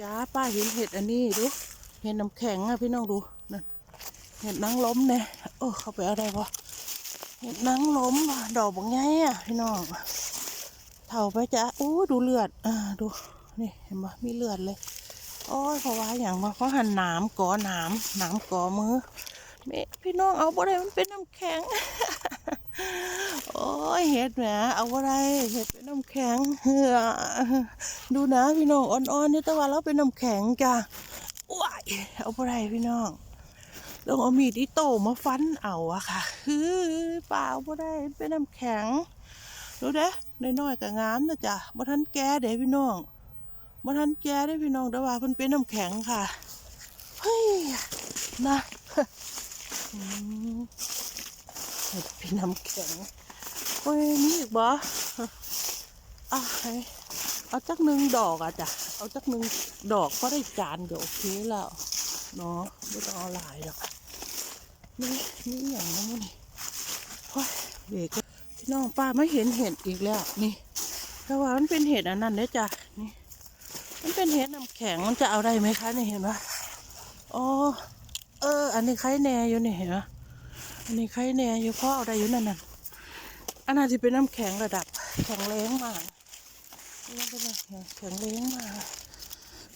จ้าป้าเห็นเห็ดอันนี้ดูเห็ดน้ำแข็งอะพี่น้องดูนั่นเห็ดนางล้มเนี่ยโอ้เข้าไปอะไรวะเห็ดนางล้มดอกบางไงอะพี่น้องเท่าไปจ้าโอ้ดูเลือดอ่าดูนี่เห็นปะมีเลือดเลยโอ้ยเพราะว่าอย่างว่าเขาหันหนามก่อหนามหนามก่อมือแม่พี่น้องเอาบ่ได้มันเป็นน้ำแข็ง โอ้ยเห็ดแหมเอาบ่ได้เห็ด น้ำแข็งเหือดูนะพี่น้องอ่อนๆนี่ต่ว่าเราเป็นน้ำแข็งจ้ะว้ายเอาบ่ได้พี่น้องต้องเอามีดอีโตมาฟันเอาอะค่ะฮือเปล่าบ่ได้เป็นน้ำแข็งดูเด้น้อยๆก็งามนะจ๊ะบ่ทันแก่เด้พี่น้องมาทันแกได้พี่น้องแต่ว่ามันเป็นน้ำแข็งค่ะเฮ้ยนะเป็นน้ำแข็งโอ้ยนี่อีกบ่ อะให้เอาจักหนึ่งดอกอะจ้ะเอาจักหนึ่งดอกก็ได้จานก็โอเคแล้วเนาะไม่ต้องเอาหลายหรอกนี่นี่อย่างนั้นนี่โอ้ยเบรกพี่น้องป้าไม่เห็นเห็ดอีกแล้วนี่แต่ว่ามันเป็นเห็ดอันนั้นเด้อจ้ะนี่มันเป็นเห็ดน้ำแข็งมันจะเอาได้ไหมคะนี่เห็นปะอ๋อเออ อันนี้ไข่แหน่อยู่นี่เห็นปะอันนี้ไข่แหน่อยู่พราะเอาได้อยู่นั่นน่ะอันนั้นจะเป็นน้ำแข็งระดับแข็งแรงมาก นี่เป็นแข็งแข็งแรงมาก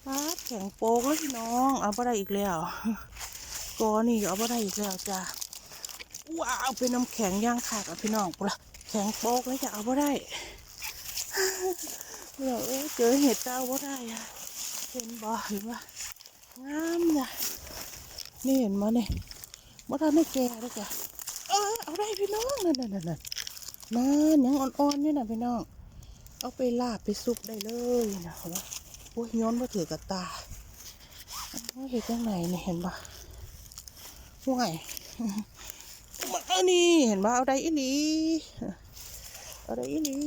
ป๊าแข็งโป๊กแล้วพี่น้อง เอาไปได้อีกแล้วกอนี่เอาไปได้อีกแล้วจ้ะว้าวเป็นน้ำแข็งย่างขาดอะพี่น้องปะแข็งโป๊กแล้วจะเอาไปได้เดี๋ยวเอ้ยเจอเห็ดเจ้าว่ได้อะเห็นบ่เห็นว่างามจ้ะนี่เห็นมาเนี่ยว่าท่านได้แก่แล้วจ้ะเออเอาได้พี่น้องนั่นนั่นนั่นนั่นนั่นยังอ่อนๆนี่นะพี่น้อง เอาไปลาบไปซุปได้เลยนะเขาว่าโอ้ยย้อนมาถือกับตาเห็ดยังไงเนี่ยเห็นปะห่วยมาเอานี่เห็นปะเอาได้อีหลีเอาได้อีหลี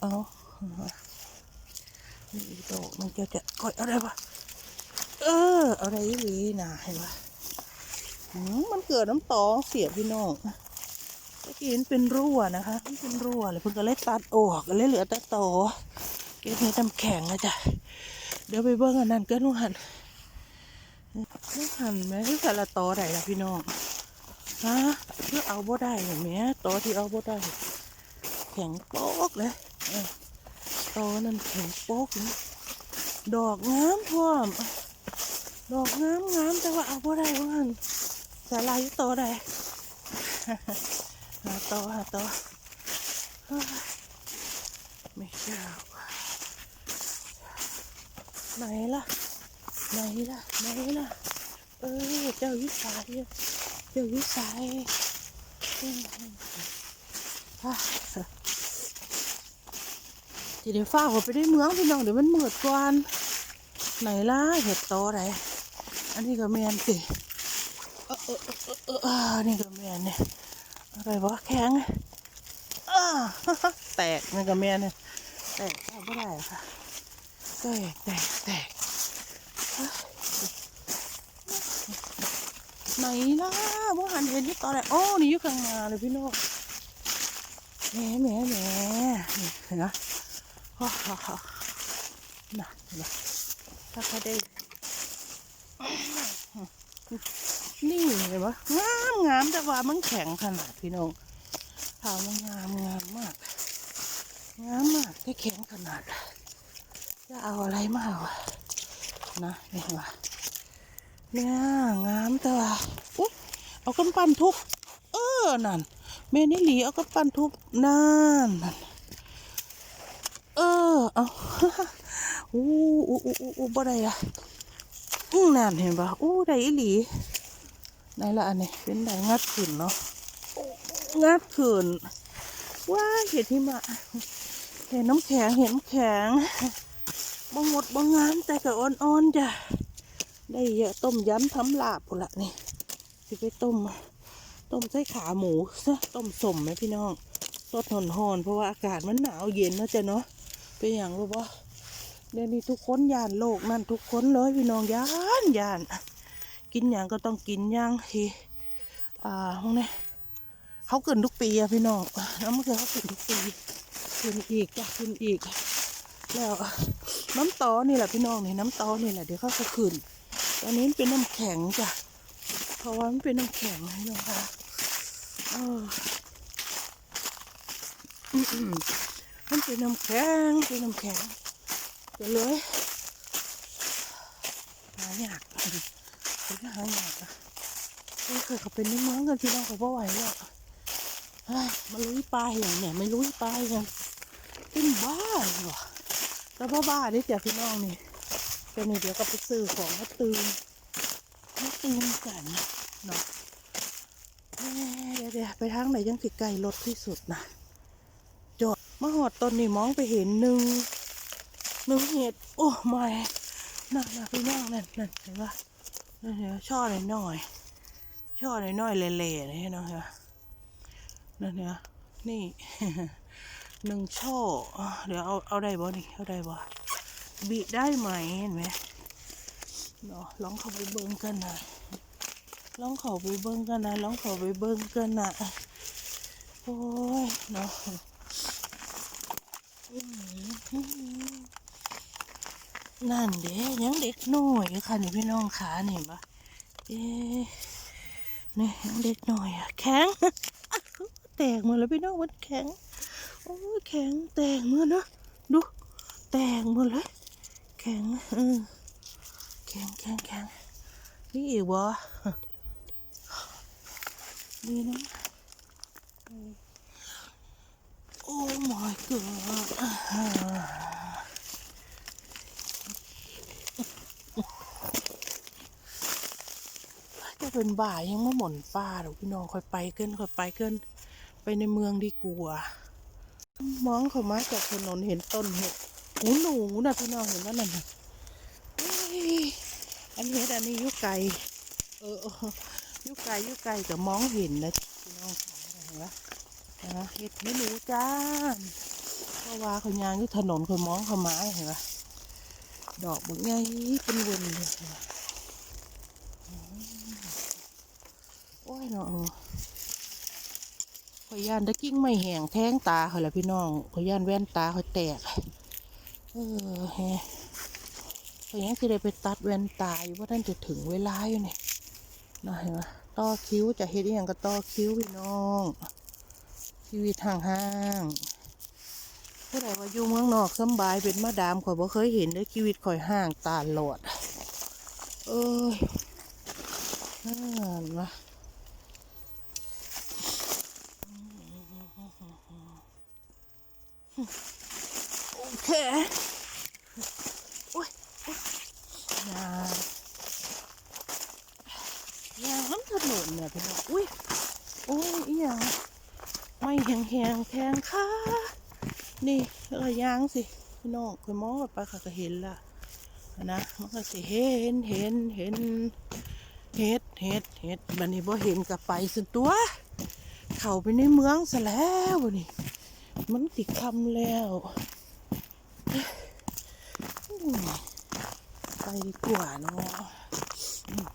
เอานี่อีดอกมันจะจะก่อยอะไรวะเออ เอะไรอีหลีนะเห็นปะมมันเกิดน้ำตองเสียพี่น้อง ตะกี้มันเป็นรั่วนะคะเป็นรั่วเลยเพิ่งก็เลยตัดออกก็เลยเหลือแต่ตอเก็บให้น้ำแข็งนะจ๊ะเดี๋ยวไปเบิ้งอันนั้นก็นุ่งหันนุ่งหันไหมที่สารตอไหนล่ะพี่น้องฮะเพื่อเอาบ่ได้อย่างเนี้ยตอที่เอาบ่ได้ แข็งโป๊กเลยตอนั่นแข็งโป๊กเลยดอกงามพร้อมดอกงามงามแต่ว่าเอาบ่ได้ว่างั้นสาลายอยู่ตอใดหา ตอหาตอเฮ้ยไม่เจ้าไหนล่ะไหนล่ะไหนล่ะเออเจ้าวิสายเจ้าวิสายอืมอะทีเดี๋ยวฟ้าเขาไปได้เมืองพี่น้องเดี๋ยวมันมืดก่อนไหนล่ะเห็ดโตไหนอันนี้ก็แมนสิเออเออเออเออเออนี่ก็แมนเนี่ย อะไรวะแข็งอ้าแตกนี่ก็แมนเนี่ยแตกเอาไม่ได้ค่ะแตกแตกแตกไหนล่ะบ่หันเห็นที่ตอนไหนโอ้นี่อยู่ข้างนาเลยพี่น้องแหมแหมแหม่เห็นไหมฮ่าฮ่าฮ่าน่ะถ้าเขาได้ นี่เห็นปะงามงามแต่ว่ามันแข็งขนาดพี่น้องถามว่างามงามมาก งามมากแต่แข็งขนาด จะเอาอะไรมาวะนะเห็นปะเนี่ยงามแต่ว่าอุ๊ยเอากำปั้นทุบเออนั่นเมนี่หลีเอากำปั้นทุบนั่นนั่นเออเอาอู้อู้อู้อู้อู้บ่ได้ละอืมนั่นเห็นปะอู้ได้อีหลี ไหนละอันนี้เป็นได้งัดขึ้นเนาะงัดขึ้นว้าเห็ดที่มาเห็นน้ำแข็งเห็นน้ำแข็งบ่หมดบ่งามแต่ก็อ่อนๆจ้ะได้เยอะต้มยำทำลาบพุ่นละนี่สิไปต้ม ต้มใส่ขาหมูซะต้มสมไหมพี่น้องสดหอนหอนเพราะว่าอากาศมันหนาวเย็นนะจ๊ะเนาะเป็นอย่างรู้ปะเดี๋ยวนี้ทุกคนยานโลกนั่นทุกคนเลยพี่น้องยานยาน กินอย่างก็ต้องกินอย่างที่อ่าพวกนี้เขาเกินทุกปีอะพี่น้องน้ำมันคือเขาเกินทุกปีขึ้นอีกจ้ะขึ้นอีก แล้วน้ำตอนี่แหละพี่น้องนี่น้ำตอนี่แหละเดี๋ยวเขาจะขึ้นตอนนี้มันเป็นน้ำแข็งจ้ะเพราะว่ามันเป็นน้ำแข็งพี่น้องคะเอออืมๆมันเป็นน้ำแข็งเป็นน้ำแข็งก็เลยหายาก เป็นหายากอะไม่เคยเขาเป็นในเมืองกันพี่น้องเขาบ่ไหวแล้วมาลุยปลาอย่างเนี่ยไม่ลุยปลาอย่างเป็นบ้าเหรอแล้วบ้าบ้านี่เจ้ะพี่น้องนี่เดี๋ยวนี้เดี๋ยวก็ไปซื้อของมาตื่นมาตื่นกันเนาะเดี๋ยวเดี๋ยวไปทางไหนยังสิไกลรถที่สุดนะจอดมาหอดตอนนี้มองไปเห็นหนึ่งหนึ่งเห็ดโอ้ไม่น่าน่ะพี่น้องนั่นนั่นเห็นปะ นั่นนปะช่อหน่อยหน่อยๆช่อหน่อยหน่อยๆเละๆนี่เนาะเห็นปะนั่นนะนี่หนึ่งช่อเดี๋ยวเอาเอาได้บ่นี่เอาได้บ่บีได้ไหมเห็นไหมเนาะลองเข้าไปเบิ้งกันนะลองเข้าไปเบิ้งกันนะลองเข้าไปเบิ้งกันนะโอ้ยเนาะ นั่นเด้ยังเด็กน้อยอยู่ค่ะนี่พี่น้องขานี่ปะเอ๊นี่ยังเด็กน้อยอะแข็งแตกหมดแล้วพี่น้องมันแข็งโอ้ยแข็งแตกมือนาะดูแตกหมดเลยแข็งเออแข็งแข็งแข็งนี่อีกวะนี่นะโอ้ my god จะ เป็นบ่ายยังมาหม่นฟ้าหรอกพี่น้องค่อยไปเกินค่อยไปเกินไปในเมืองดีกว่ามองเขามาจากถนนเห็นต้นเห็ดหูหนูนะพี่น้องเห็นว่านั่นน่ะอันเห็ดอันนี้ยุไก่เออยุไก่ยุไก่แต่มองเห็นนะพี่น้องเห็นปะนะเห็ดหูหนูจ้าเพราะว่าเขายางที่ถนนเขามองเขามาเห็นปะดอกบางไงเป็นวนเลยเห็นปะอืมโอ้ย เนาะขอยย่านตะกิ้งไม่แห้งแทงตาเขาละพี่น้องขอยย่านแว่นตาเขาแตก เออแฮขอยยังสิได้ไปตัดแว่นตาอยู่ว่าท่านจะถึงเวลาอยู่นี่นะเห็นไหมต่อคิ้วจะเฮ็ดอย่างก็ต่อคิ้วพี่น้อง ชีวิตห่างๆผู้ใดว่าอยู่เมืองนอกสบายเป็นมาดามข่อยบ่เคยเห็นเลยชีวิตข่อยห่างตาหลอด เอ้ยนั่นวะ โอเคโอ้ยโอ้ยยางน้ำถนนเนี่ยพี่น้องอุ้ยโอ้ยอีหยังไม่แหงแหงแทงค่ะ นี่แล้วก็ยางสิพี่น้องคุยมองไปค่ะก็เห็นละนะมันก็สิเห็นเห็นเห็นเห็ดเห็ดเห็ดบันนี้บ่เห็นกับไปสุดตัว เข้าไปในเมืองซะแล้วบัดนี่ มันติดคำแล้วไปดีกว่าเนาะอืม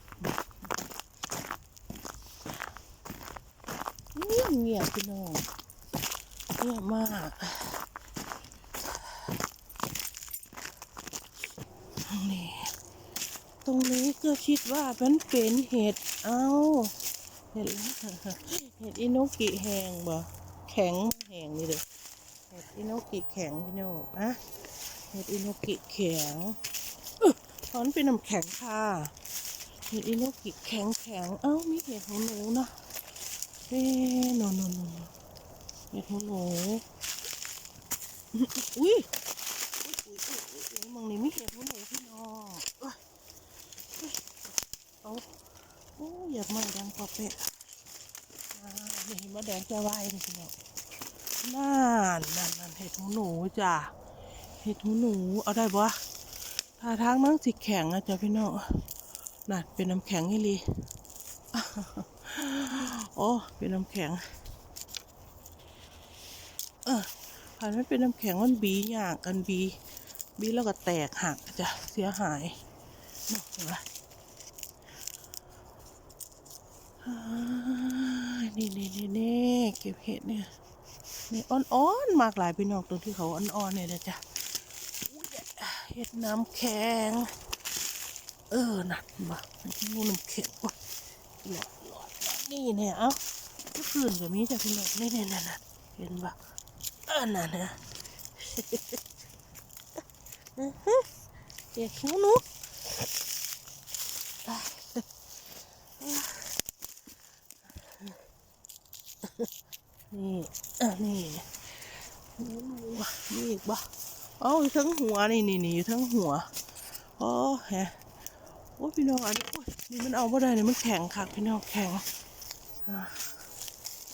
เงียบเงียบพี่น้องเงียบมากนี่ตรงนี้ก็คิดว่ามันเป็นเห็ดเอาเห็ดเห็ดอินุกิแหงบ่แข็งแหงนี่เลย เห็ดอิโนกิแข็งพี่โน่นะเห็ดอิโนกิแข็งอื้อตอนเป็นน้ำแข็งค่ะเห็ดอิโนกิแข็งแข็งเอ้ามีเห็ดหูหนูนะเอ๊นนนนเห็ดหูหนูอุ้ยอุ้ยอุ้ยอุ้ยอุ้ยมองนี่มีเห็ดหูหนูพี่น้องเอ้ยอยเอาโอ้อยากมาดังปอเป็ดอ่านี่มาแดงจะไหวนี่พี่น้อง นั่นนั่นนั่นเห็ดหูหนูจ้ะเห็ดหูหนูเอาได้ปะท่าทางมันสิแข็งอะจ้ะพี่น้องนั่นเป็นน้ำแข็งให้ลีโอ้เป็นน้ำแข็งเออผ่านไม่เป็นน้ำแข็งมันบีหยากกันบี บีแล้วก็แตกหักจ้ะเสียหายเห็นปะอ่านี่นี่นี่นี่เก็บเห็ดเนี่ย นี่อ่อนๆมากหลายพี่น้องตรงที่เขาอ่อนๆเนี่ยนะจ๊ะเห็ดน้ำแข็ง เออหนั่นมางูน้ำแข็งว่ะหลอดหลอดนี่เนี่ยเอ้าก็คืนกับมีจ้ะพี่น้องนี่เนี่ยนั่นน่ะเห็นปะเออนั่นนะอื้อหือเด็กหนูหนูนี่ อะนี่หัวนี่อีกปะเอาอยู่ทั้งหัวนี่นี่นี่อยู่ทั้งหัวโอ้แฮะโอ้พี่น้องอันนี้โอ้ยนี่มันเอาไม่ได้เนี่ยมันแข็งคักพี่น้องแข็ง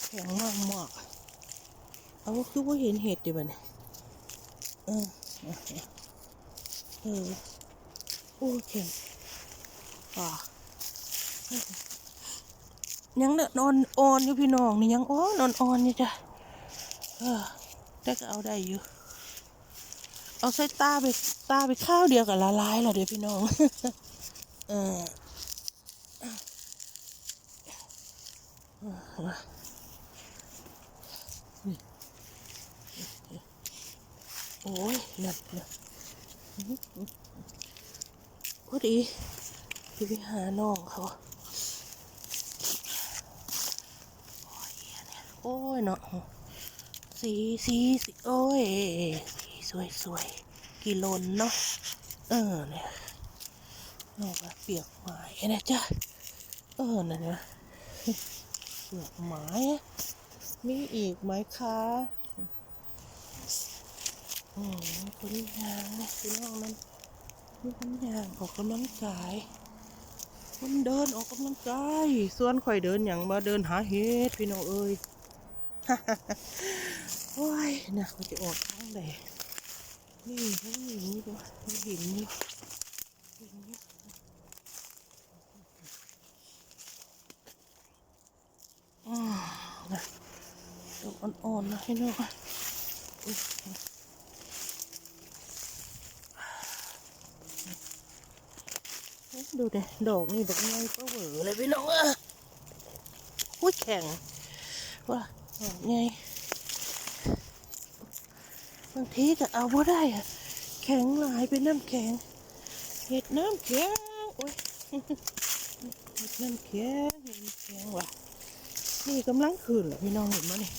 แข็งมากมากเอาคือว่าเห็นเห็ดอยู่บ้านี่ยเออเออโอเคอะยังเนอะนอนอ่อนอยู่พี่น้องนี่ยังอ่อนนอนอ่อนนี่จ้ะ เออแต่ก็เอาได้อยู่เอาใส่ตาไปตาไปข้าวเดียวกับละลายแล้วเดี๋ยวพี่น้องเออโอ้ยนั่นนะพอดีที่ไปหาน้องเขาโอ้ยเนี่ยโอ้ยเนาะ สีสีสีโอ้ยสีสวยสวยกิโลนเนาะเออเนี่ยนอกจากเปียกไม้นะจ๊ะเออนั่นนะเปียกไม้มีอีกไหมคะอืมคนยางนะพี่น้องนั่นนี่มันย่างออกกำลังกายมันเดินออกกำลังกายส่วนข่อยเดินอย่างมาเดินหาเห็ดพี่น้องเอ้ย โอ้ยนะเขาจะออกทางใดนี่ทั้งหินนี่ด้วยทั้งหินนี่หินนี่อืมนะดอกอ่อนๆนะพี่น้องอุ๊ยดูเด็ดอกนี่ดอกไม้ก็เหวอเลยพี่น้องอะอุ้ยแข็งว่า ดอกไงบางทีก็เอาบ่ได้อะแข็งหลายเป็นน้ำแข็งเห็ดน้ำแข็งโอ้ยเห็ดน้ำแข็งเห็ดน้ำแข็งว่ะนี่กำลังขึ้นเหรอพี่น้องเห็นไหมนี่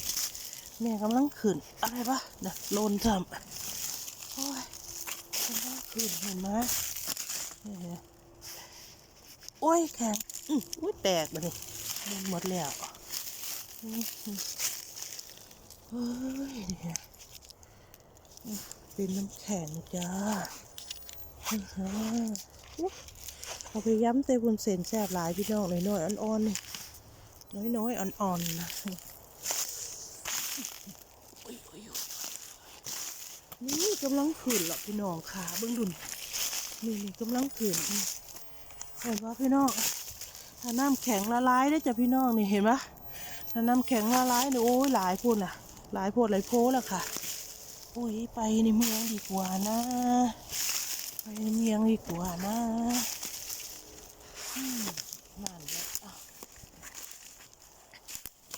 แม่กำลังขึ้นอะไรปะน่ะโลนทำโอ้ยกำลังขึ้นเห็นไหมเนี่ยโอ้ยแข็งอุ้ยแตกเลยหมดแล้ว เฮ้ยเนี่ยเป็นน้ำแข็งจ้าเอาไปย้ำเตบุญเส้นแซ่บหลายพี่น้องหน่อยๆอ่อนๆนี่น้อยๆอ่อนๆนะนี่กำลังขืนหรอพี่น้องขาเบิ้องดุนนี่นี่กำลังขืนเห็นปะพี่น้องถ้าน้ำแข็งละลายได้จ้ะพี่น้องนี่เห็นปะ ถ้าน้ำแข็งละลายเนี่ยโอ้ยหลายพูนอะ หลายโพดหลายโพแล้วค่ะ โอ้ยไปในเมืองดีกว่านะ ไปในเมืองดีกว่านะนั่นแหละ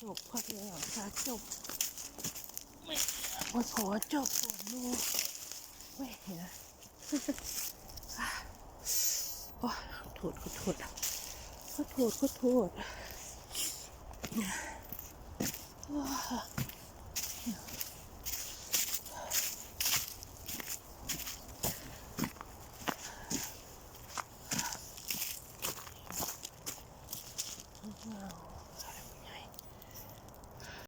จบพักเลยเหรอค่ะจบไม่ขอจบก่อนดูไม่เห็นะโอ้โทษขอโทษขอโทษขอโทษ 우와.